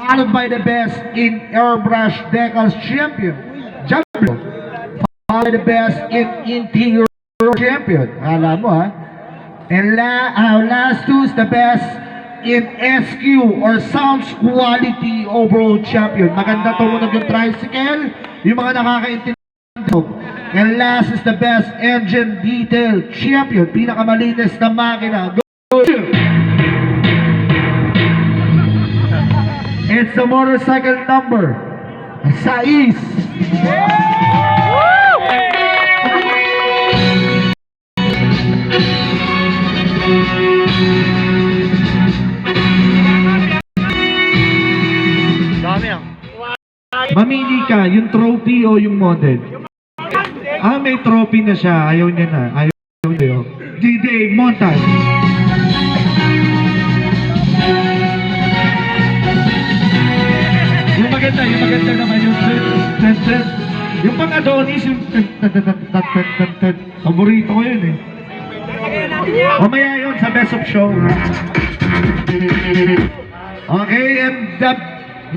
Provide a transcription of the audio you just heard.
followed by the best in airbrush decals champion, champion, followed by the best in interior champion. Alam mo ha? And la, uh, last two is the best in SQ or sounds quality overall champion. Maganda tumunog yung tricycle, yung mga nakakaintindi. And last is the best engine detail champion. Pinakamalinis na makina. It's the motorcycle number. Sais. Dami ah. Mamili ka, yung trophy o yung model. Ah, may trophy na siya. Ayaw niya na. Ayaw niya. D-Day Montan. Maganda, yung maganda naman yung ten, ten, yung pang Adonis, yung ten, ten, ten, ten, ten, ten, ten. Paborito ko yun eh. Mamaya yun sa Best of Show. Okay, and the